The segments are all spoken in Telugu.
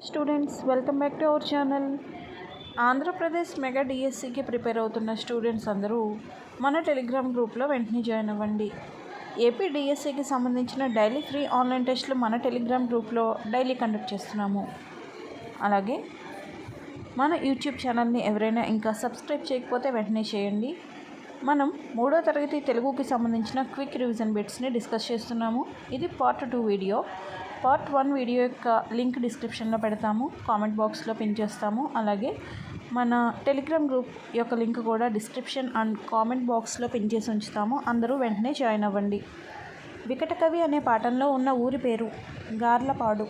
Students welcome back to our channel Andhra Pradesh mega డిఎస్సికి ప్రిపేర్ అవుతున్న స్టూడెంట్స్ అందరూ మన టెలిగ్రామ్ గ్రూప్లో వెంటనే జాయిన్ అవ్వండి. ఏపీ డిఎస్సికి సంబంధించిన డైలీ ఫ్రీ ఆన్లైన్ టెస్ట్లు మన టెలిగ్రామ్ గ్రూప్లో డైలీ కండక్ట్ చేస్తున్నాము. అలాగే మన యూట్యూబ్ ఛానల్ని ఎవరైనా ఇంకా సబ్స్క్రైబ్ చేయకపోతే వెంటనే చేయండి. మనం మూడో తరగతి తెలుగుకి సంబంధించిన క్విక్ రివిజన్ బిట్స్ని డిస్కస్ చేస్తున్నాము. ఇది part two video part one video యొక్క లింక్ డిస్క్రిప్షన్లో పెడతాము కామెంట్ బాక్స్లో పిన్ చేస్తాము. అలాగే మన టెలిగ్రామ్ గ్రూప్ యొక్క లింక్ కూడా డిస్క్రిప్షన్ అండ్ కామెంట్ బాక్స్లో పిన్ చేసి ఉంచుతాము. అందరూ వెంటనే జాయిన్ అవ్వండి. వికటకవి అనే పాఠంలో ఉన్న ఊరి పేరు గార్లపాడు.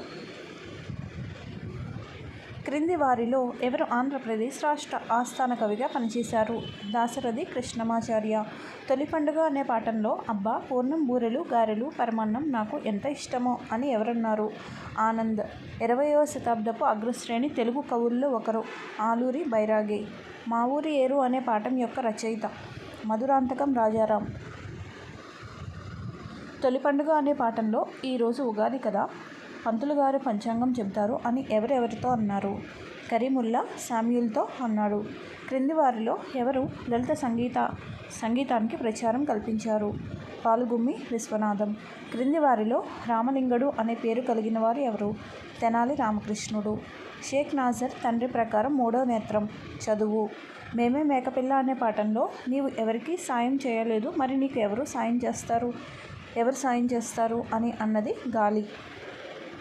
క్రింది వారిలో ఎవరు ఆంధ్రప్రదేశ్ రాష్ట్ర ఆస్థాన కవిగా పనిచేశారు? దాశరథి కృష్ణమాచార్య. తొలి పండుగ అనే పాఠంలో అబ్బా పూర్ణం బూరెలు గారెలు పరమాన్నం నాకు ఎంత ఇష్టమో అని ఎవరన్నారు? ఆనంద్. ఇరవయవ శతాబ్దపు అగ్రశ్రేణి తెలుగు కవుల్లో ఒకరు ఆలూరి బైరాగి. మా ఊరి ఏరు అనే పాఠం యొక్క రచయిత మధురాంతకం రాజారాం. తొలి పండుగ అనే పాఠంలో ఈరోజు ఉగాది కదా పంతులు గారు పంచాంగం చెబుతారు అని ఎవరెవరితో అన్నారు? కరీముల్లా శామ్యుల్తో అన్నాడు. క్రింది వారిలో ఎవరు లలిత సంగీత సంగీతానికి ప్రచారం కల్పించారు? పాలుగుమ్మి విశ్వనాథం. క్రింది వారిలో రామలింగడు అనే పేరు కలిగిన వారు ఎవరు? తెనాలి రామకృష్ణుడు. షేక్ నాజర్ తండ్రి ప్రకారం మూడో నేత్రం. చదువు. మేమే మేకపిల్ల అనే పాఠంలో నీవు ఎవరికి సాయం చేయలేదు మరి నీకు ఎవరు సాయం చేస్తారు? ఎవరు సాయం చేస్తారు? అని అన్నది గాలి.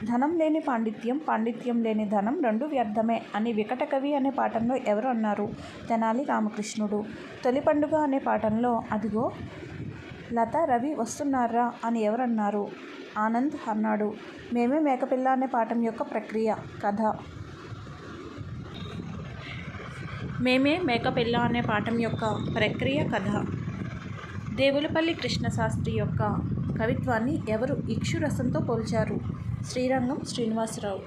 ధనం లేని పాండిత్యం పాండిత్యం లేని ధనం రెండు వ్యర్థమే అని వికట కవి అనే పాఠంలో ఎవరు అన్నారు? తెనాలి రామకృష్ణుడు. తొలి పండుగ అనే పాఠంలో అదిగో లత రవి వస్తున్నారా అని ఎవరన్నారు ఆనంద్ అన్నాడు. మేమే మేకపిల్ల అనే పాఠం యొక్క ప్రక్రియ కథ. మేమే మేకపిల్ల అనే పాఠం యొక్క ప్రక్రియ కథ. దేవులపల్లి కృష్ణశాస్త్రి యొక్క కవిత్వాన్ని ఎవరు ఇక్షురసంతో పోల్చారు? శ్రీరంగం శ్రీనివాసరావు.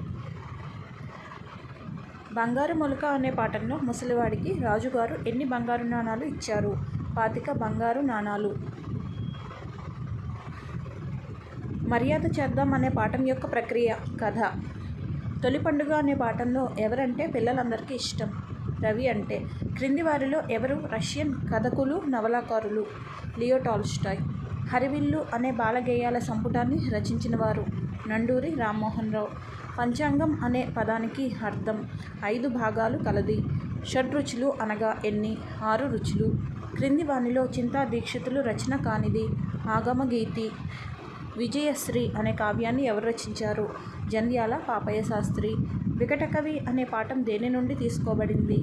బంగారు మొలక అనే పాటల్లో ముసలివాడికి రాజుగారు ఎన్ని బంగారు నాణాలు ఇచ్చారు? పాతిక బంగారు నాణాలు. మర్యాద చేద్దాం అనే పాఠం యొక్క ప్రక్రియ కథ. తొలి పండుగ అనే పాఠంలో ఎవరంటే పిల్లలందరికీ ఇష్టం? రవి అంటే క్రింది వారిలో ఎవరు రష్యన్ కథకులు నవలాకారులు? Leo Tolstoy. హరివిల్లు అనే బాలగేయాల సంపుటాన్ని రచించిన వారు నండూరి రామ్మోహన్ రావు పంచాంగం అనే పదానికి అర్థం ఐదు భాగాలు కలది. షడ్రుచులు అనగా ఎన్ని? ఆరు రుచులు. క్రింది వానిలో చింతా దీక్షితులు రచన కానిది ఆగమగీతి విజయశ్రీ అనే కావ్యాన్ని ఎవరు రచించారు? జంధ్యాల పాపయ్య శాస్త్రి. వికటకవి అనే పాఠం దేని నుండి తీసుకోబడింది?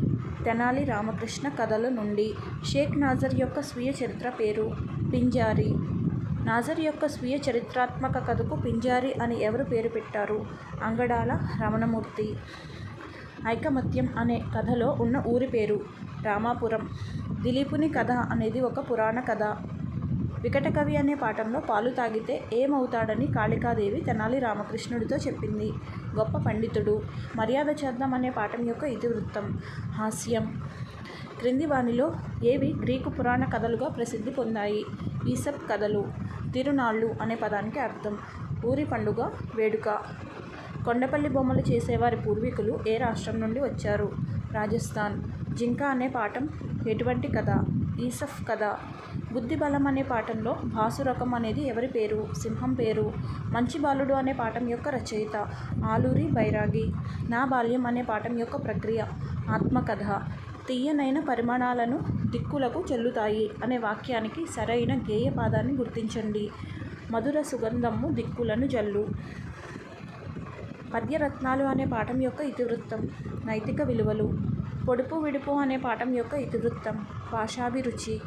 తెనాలి రామకృష్ణ కథల నుండి. షేక్ నాజర్ యొక్క స్వీయ చరిత్ర పేరు. పింజారి. నాజర్ యొక్క స్వీయ చరిత్రాత్మక కథకు పింజారి అని ఎవరు పేరు పెట్టారు? అంగడాల రమణమూర్తి. ఐకమత్యం అనే కథలో ఉన్న ఊరి పేరు రామాపురం. దిలీపుని కథ అనేది ఒక పురాణ కథ. వికటకవి అనే పాఠంలో పాలు తాగితే ఏమవుతాడని కాళికాదేవి తెనాలి రామకృష్ణుడితో చెప్పింది. గొప్ప పండితుడు. మర్యాద చేద్దాం అనే పాఠం యొక్క ఇతివృత్తం. హాస్యం. క్రింది వానిలో ఏవి గ్రీకు పురాణ కథలుగా ప్రసిద్ధి పొందాయి? ఈసప్ కథలు తిరునాళ్ళు అనే పదానికి అర్థం. ఊరి పండుగ వేడుక. కొండపల్లి బొమ్మలు చేసేవారి పూర్వీకులు ఏ రాష్ట్రం నుండి వచ్చారు? రాజస్థాన్. జింక అనే పాఠం ఎటువంటి కథ? ఈసఫ్ కథ. బుద్ధి బలం అనే పాఠంలో భాసురకం అనేది ఎవరి పేరు? సింహం పేరు. మంచి బాలుడు అనే పాఠం యొక్క రచయిత. ఆలూరి బైరాగి. నా బాల్యం అనే పాఠం యొక్క ప్రక్రియ. ఆత్మకథ. తీయనైన పరిమాణాలను దిక్కులకు చెల్లుతాయి అనే వాక్యానికి సరైన గేయపాదాన్ని గుర్తించండి. మధుర సుగంధము దిక్కులను జల్లు. పద్యరత్నాలు అనే పాఠం యొక్క ఇతివృత్తం. నైతిక విలువలు. పొడుపు విడుపు అనే పాఠం యొక్క ఇతివృత్తం. భాషాభిరుచి.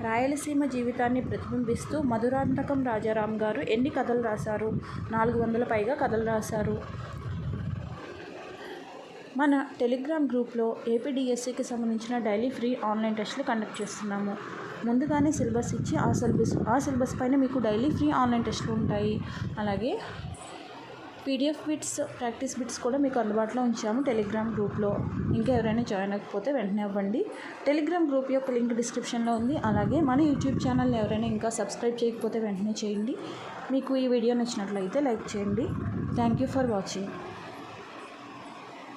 రాయలసీమ జీవితాన్ని ప్రతిబింబిస్తూ మధురాంతకం రాజారాం గారు ఎన్ని కథలు రాశారు? నాలుగు వందల పైగా కథలు రాశారు. మన టెలిగ్రామ్ గ్రూప్లో ఏపీడిఎస్సికి సంబంధించిన డైలీ ఫ్రీ ఆన్లైన్ టెస్ట్లు కండక్ట్ చేస్తున్నాము. ముందుగానే సిలబస్ ఇచ్చి ఆ సిలబస్ ఆ సిలబస్ పైన మీకు డైలీ ఫ్రీ ఆన్లైన్ టెస్ట్లు ఉంటాయి. అలాగే పీడిఎఫ్ బిట్స్ ప్రాక్టీస్ బిట్స్ కూడా మీకు అందుబాటులో ఉంచాము టెలిగ్రామ్ గ్రూప్లో. ఇంకా ఎవరైనా జాయిన్ అవ్వకపోతే వెంటనే అవ్వండి. టెలిగ్రామ్ గ్రూప్ యొక్క లింక్ డిస్క్రిప్షన్లో ఉంది. అలాగే మన యూట్యూబ్ ఛానల్ని ఎవరైనా ఇంకా సబ్స్క్రైబ్ చేయకపోతే వెంటనే చేయండి. మీకు ఈ వీడియో నచ్చినట్లయితే లైక్ చేయండి. Thank you for watching.